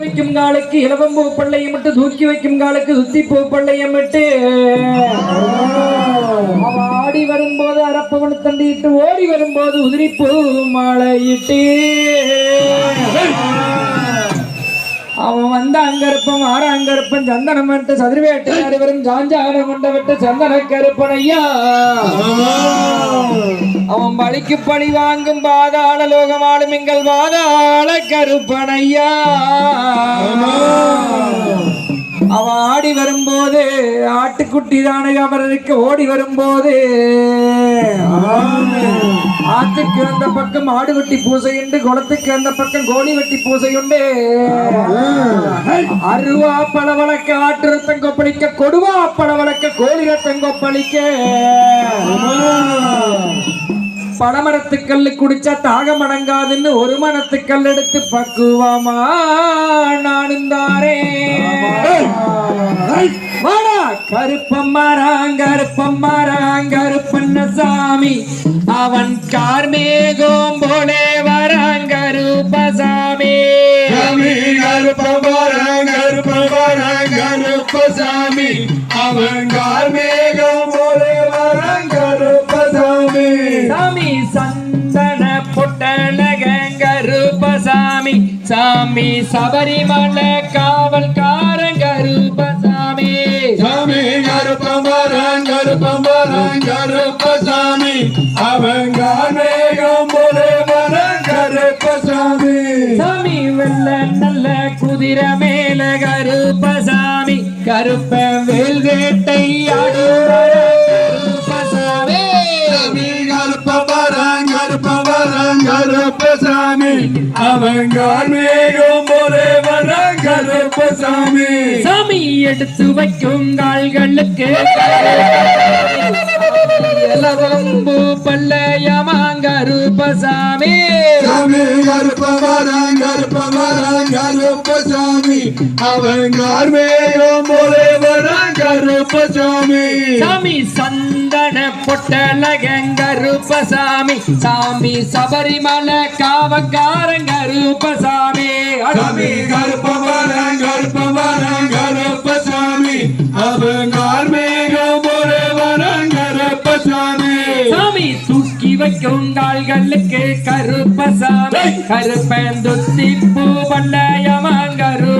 வைக்கும் காலுக்கு இலவம்பூ பள்ளையும் விட்டு தூக்கி வைக்கும் காலுக்கு பூ பள்ளையம் விட்டு அவ ஆடி வரும்போது அரப்பவனு தண்டிட்டு ஓடி வரும்போது உதிரிப்பூ மாலையிட்டு அவன் வந்த அங்கருப்பம் ஆற அங்கருப்பம் சந்தனம் விட்டு சதுர்வேட்டு அனைவரும் சாஞ்சாரம் கொண்ட விட்டு சந்தன கருப்பனையா. அவன் பலிக்கு பழி வாங்கும் பாதாள லோகமாளும் எங்கள் பாதாள கருப்பனையா. அவன் ஆடி வரும்போது ஆட்டுக்குட்டி தானே அவருக்கு ஓடி வரும்போது. ஆத்துக்கு அந்த பக்கம் ஆடு வெட்டி பூசை உண்டு குளத்துக்கு அந்த பக்கம் கோழி வெட்டி பூசை உண்டு. அருவா பளவளக்க ஆட்டு ரத்தம் கொப்பளிக்க கொடுவா பளவளக்க கோழி ரத்தம் கொப்பளிக்க. பனமரத்துக்கல்லு குடிச்சா தாகம் அடங்காதுன்னு ஒரு மரத்துக்கல் எடுத்து பக்குவமா? நானும் தாரே வாடா. கருப்பம் மரம் கருப்பம் மரம் கருப்பண்ண சாமி அவன் கார்மேகம் போலே வரான் கருப்பசாமி. கருப்பசாமி. அவன் கார்மேகம் கருப்பசாமி சாமி சபரிமலை காவல்காரன் கருப்பசாமி சாமி கருப்பமரம் கருப்பமரம் கருப்பசாமி அவன் கார்மேகம் போலே வரம் கருப்பசாமி சாமி. வெள்ள நல்ல குதிரை மேல கருப்பசாமி கருப்ப வேல் வேட்டை கருப்பசாமி கருப்பசாமி. அவன் கார்மேகம் போலே வரம் கருப்பசாமி. சாமி எடுத்து வைக்கும் கால்களுக்கு. இலவம்பு பல்லையமாங்கருப்பசாமி சாமி கருப்பமரம் கருப்பமரம் கருப்பசாமி. அவன் கார்மேகம் போலே கருப்பசாமி சாமி சந்தன பொட்டலகங்கருப்பசாமி. சாமி சபரிமலை காவக்காரங்கருப்பசாமி. சாமி கருப்பமரம் கருப்பமரம் கருப்பசாமி அவன் கார்மேகம் போலே வரம் கருப்பசாமி சாமி தூக்கி வைக்கும் கால்களுக்கு கருப்பசாமி. கருப்பந்துத்தி பூ பல்லையமாங்கருப்பசாமி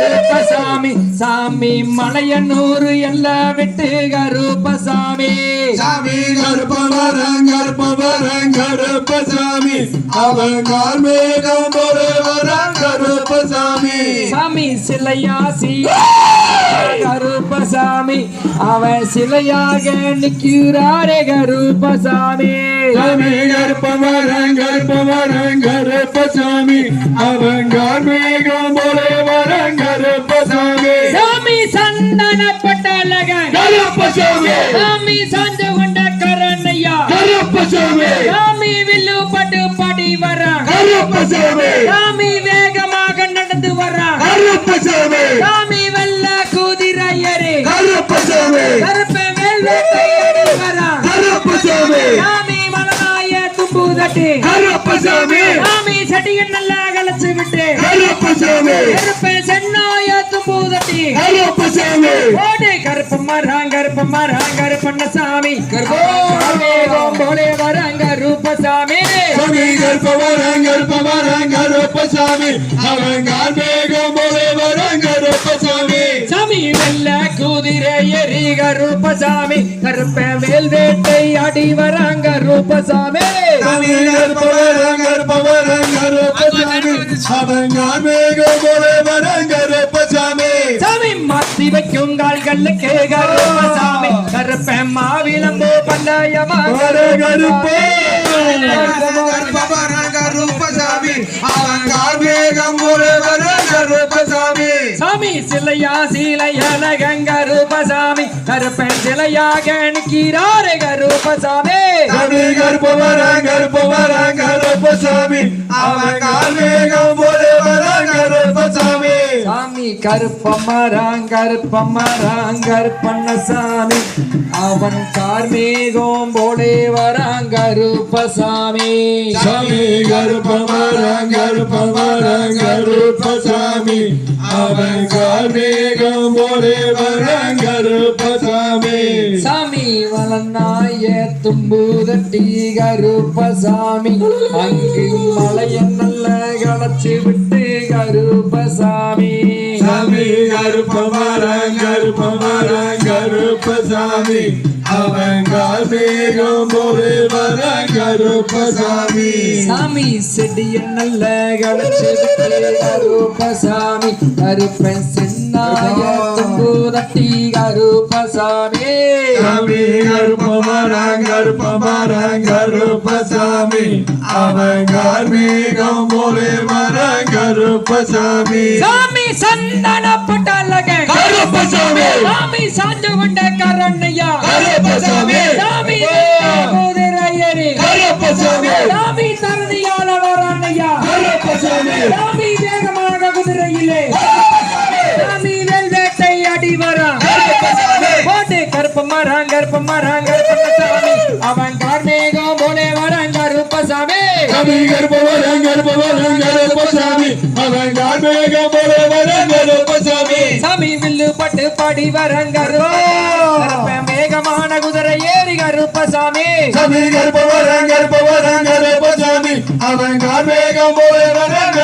கருப்பசாமி சாமி மலையனூறு எல்லாம் விட்டு கருப்பசாமி சாமி கருப்பமரம் கருப்பமரம் கருப்பசாமி அவன் கார்மேகம் போலே வரம் கருப்பசாமி சாமி சிலையாசி. கருப்பசாமி. அவன் சிலையாக நிற்கிறாரே கருப்பசாமி. சாமி கருப்பமரம் கருப்பமரம் கருப்பசாமி. அவன் கார்மேகம் போலே வரம் கருப்பசாமி. சாமி சந்தனப்பட்டலகன் கருப்பசாமி. சாமி சாஞ்சு கொண்ட கரணையா. கருப்பசாமி. சாமி வில்லு பட்டு படி வரான் கருப்பசாமி. சாமி வேகமாக நடந்து கருப்பசாமி. சாமி கருப்பசாமி கருப்ப மேல் வேட்டையாடி வரான் கருப்பசாமி சாமி தட்டி கருப்பசாமி. சாமி செடியை நல்லா கலைச்சு விட்டு. கருப்பசாமி. கருப்ப சென்னாய தும்பு தட்டி கருப்பசாமி. ஓடு கருப்பு மரம் கருப்பு மரம் கருப்பண்ண சாமி போலே வராங்க ரூபசாமி. சாமி கருப்பவரம் கருப்பவரம் கருப்பசாமி. அவன் கார்மேகம் போலே வரம் கருப்பசாமி சாமி வெள்ள குதிரை எரி கருப்பசாமி கருப்ப வேல் வேட்டை அடி வராங்க ரூபசாமி. சாமி. கருப்பவரம் கருப்பசாமி அவன் கார்மேகம் போலே வரம் கருப்பசாமி சாமி மாத்தி வைக்கும் கால்களுக்கு கருப்பசாமி கருப்ப மாவிளம்பு பந்தயமா வர கருப்பே கருப்பவரம் கருப்பசாமி போலே சாமி சிலையா சீலையல கருப்பசாமி கருப்பன் சிலையாக நிற்கிறாரே கருப்பசாமி சாமி கருப்பவரம் கருப்பவரம் கருப்பசாமி அவன் கார்மேகம் போலே வரம் கருப்பசாமி சாமி கருப்பமராங் கருப்பமராங் கருப்பண்ணசாமி. அவன் கார்மேகம் போலே வராங் கருப்பசாமி சாமி கருப்பமரம் கருப்பமரம் கருப்பசாமி அவன் கார்மேகம் போலே வரம் கருப்பசாமி சாமி வளநாய தும்புதட்டி கருப்பசாமி. அங்கு மலைய நல்ல களைச்சு விட்டு கருப்பசாமி. சாமி கருப்பமரம் கருப்பமரம். கருப்பசாமி. அவன் கார்மேகம் போலே வரம் கருப்பசாமி. சாமி செடிய நல்ல களைச்சு கருப்பசாமி. கருப்பன் சின்னாய தும்புதட்டி கருப்பசாமி கருப்பமரம் கருப்பசாமி. அவன் கார்மேகம் போலே வரம் கருப்பசாமி. சாமி சந்தன பட்டலக. கருப்பசாமி. சாமி சாஞ்சு கொண்ட கரண்ணையா. கருப்பசாமி. சாமி குதிரையரி. கருப்பசாமி. சாமி தரணியால வராண்ணையா கருப்பசாமி. சாமி வேகமாக குதிரையிலே. போட்டு கருப்ப மரம் கருப்ப மரம் கருப்ப சாமி அவன் கார்மேகம் போலே வரான் கருப்பசாமி சாமி கருப்பவரம் கருப்பவரம் கருப்பசாமி அவன் கார்மேகம் போலே வரம் கருப்பசாமி சாமி வில்லு பட்டு பாடி வரன் கருப்ப மேகமான குதிரை ஏறி கருப்பசாமி. சாமி கருப்பவரம் கருப்பவரம் கருப்பசாமி அவன் கார்மேகம் போலே கருப்பசாமி சாமி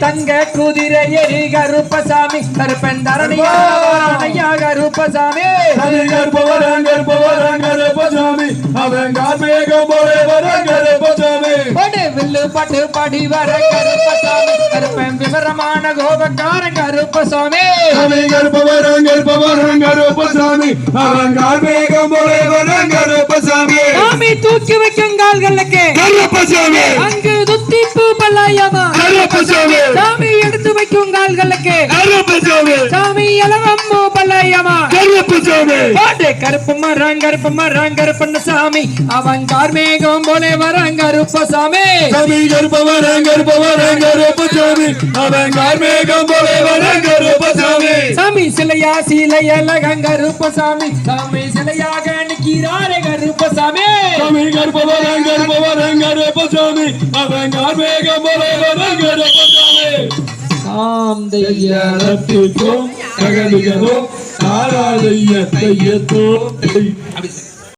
தங்க குதிரை ஏறி கருப்பசாமி கருப்பன் தரணியா கருப்பசாமி. சாமி கருப்பவரம் கருப்பவரம் கருப்பசாமி அவன் கார்மேகம் போலே வரம் கருப்பசாமி போட்டு வில்லு பட்டு பாடி வர கருப்பசாமி கருப்பன் விவரமான கோபக்காரன் கருப்பசாமி. சாமி கருப்பவரம் கருப்பவரம் கருப்பசாமி அவன் கார்மேகம் போலே வரம் கருப்பசாமி சாமி தூக்கி வைக்கும் கால்களுக்கு. கருப்பசாமி. அங்கு துத்திப்பு பல்லாயமா. கருப்பசாமி சாமி எடுத்து வைக்கும் கால்களுக்கு. கருப்பசாமி சாமி இளவம்மு பல்லாயமா கருப்பசாமி பாட்டு கருப்பு மரம் கருப்பு மரம் கருப்பண்ண சாமி. அவன் கார்மேகம் போலே சாமி. அவன் கார்மேகம் வரம் கருப்பசாமி சாமி. சிலையா சிலையலகம் கருப்பசாமி சாமி. சிலையாக நிற்கிறாரே கருப்பசாமி சாமி. கருப்பவரம் கருப்பசாமி அவன் கார்மேகம் போலே வரம் கருப்பசாமி ஆம் தெய்ய ரத்திக்கும் தகதிகளும் தாராதைய தையத்தோ